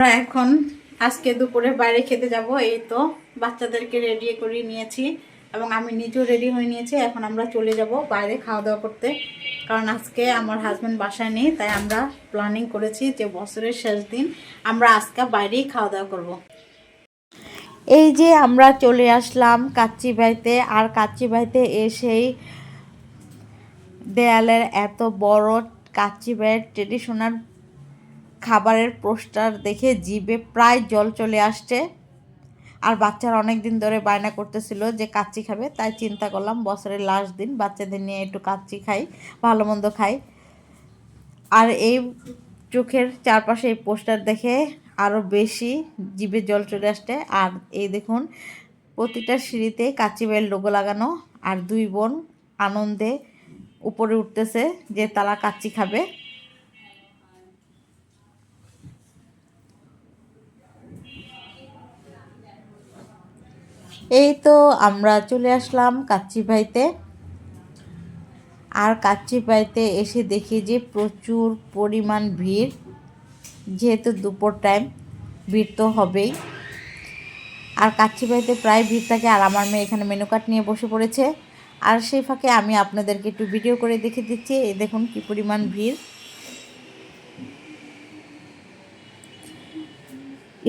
আমরা এখন আজকে দুপুরে বাইরে খেতে যাব, এই তো বাচ্চাদেরকে রেডি করে নিয়েছি এবং আমি নিজেও রেডি হয়ে নিয়েছি, এখন আমরা চলে যাব বাইরে খাওয়া দাওয়া করতে কারণ আজকে আমার হাজব্যান্ড বাসায় নেই, তাই আমরা প্ল্যানিং করেছি যে বছরের শেষ দিন আমরা আজকে বাইরেই খাওয়া দাওয়া করব। এই যে আমরা চলে আসলাম কাচ্চি বাইতে আর কাচ্চি বাইতে এসেই দেয়ালের এত বড় কাচ্চি বাইয়ের ট্রেডিশনাল খাবারের পোস্টার দেখে জিভে প্রায় জল চলে আসছে। আর বাচ্চারা অনেক দিন ধরে বায়না করতেছিল যে কাচ্চি খাবে, তাই চিন্তা করলাম বছরের লাস্ট দিন বাচ্চাদের নিয়ে একটু কাচ্চি খাই, ভালো মন্দ খাই। আর এই চোখের চারপাশে এই পোস্টার দেখে আরও বেশি জিভে জল চলে আসছে। আর এই দেখুন, প্রতিটা সিঁড়িতে কাচ্চি বাইয়ের লোগো লাগানো, আর দুই বোন আনন্দে উপরে উঠতেছে যে তারা কাচ্চি খাবে। এই তো আমরা চলে আসলাম কাচ্চি ভাইতে আর কাচ্চি ভাইতে এসে দেখি যে প্রচুর পরিমাণ ভিড়, যেহেতু দুপুর টাইম ভিড় তো হবেই। আর কাচ্চি ভাইতে প্রায় ভিড় থাকে আর আমার মেয়ে এখানে মেনু কার্ড নিয়ে বসে পড়েছে। আর সেই ফাঁকে আমি আপনাদেরকে একটু ভিডিও করে দেখে দিচ্ছি, এই দেখুন কি পরিমাণ ভিড়।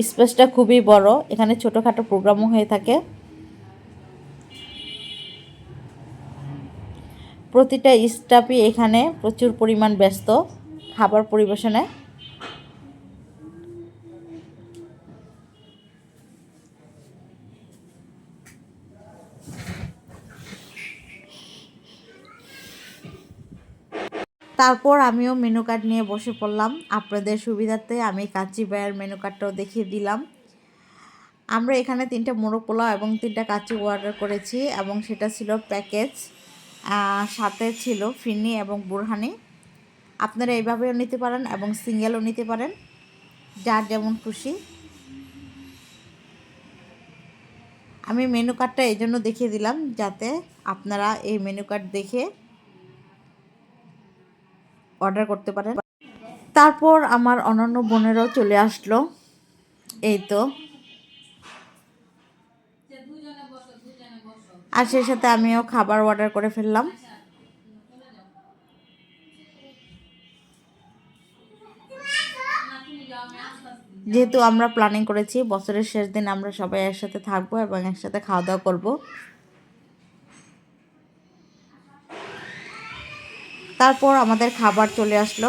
স্পেসটা খুবই বড়, এখানে ছোটোখাটো প্রোগ্রামও হয়ে থাকে। প্রতিটা স্টাফই এখানে প্রচুর পরিমাণ ব্যস্ত খাবার পরিবেশনে। তারপর আমিও মেনু কার্ড নিয়ে বসে পড়লাম। আপনাদের সুবিধার্থে আমি কাচ্চি বায়ের মেনু কার্ডটাও দেখিয়ে দিলাম। আমরা এখানে তিনটা মোরগ পোলাও এবং তিনটা কাচ্চি অর্ডার করেছি এবং সেটা ছিল প্যাকেজ সাথে ছিল ফিরনি এবং বুরহানি। আপনারা এইভাবেও নিতে পারেন এবং সিঙ্গেলও নিতে পারেন। যার যেমন খুশি। আমি মেনু কার্ডটা এই জন্য দেখিয়ে দিলাম, যাতে আপনারা এই মেনু কার্ড দেখে অর্ডার করতে পারেন। তারপর আমার অন্যান্য বোনেরাও চলে আসলো। এই তো। আর সেই সাথে আমিও খাবার অর্ডার করে ফেললাম। যেহেতু আমরা প্ল্যানিং করেছি, বছরের শেষ দিন আমরা সবাই একসাথে থাকব এবং একসাথে খাওয়া দাওয়া করব। তারপর আমাদের খাবার চলে আসলো।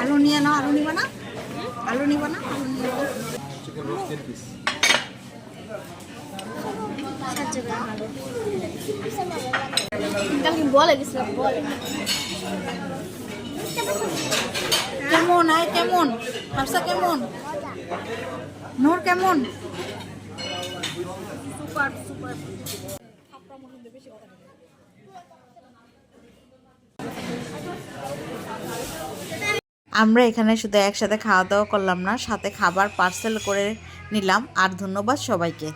আলু নিয়ে নাও, আলু নিবা না? আলু নিবা না? আলু নিয়ে কেমন, আয়, কেমন? হাফসা কেমন? নূর কেমন? আমরা এখানে শুধু একসাথে খাওয়া দাওয়া করলাম না, সাথে খাবার পার্সেল করে নিলাম। আর ধন্যবাদ সবাইকে।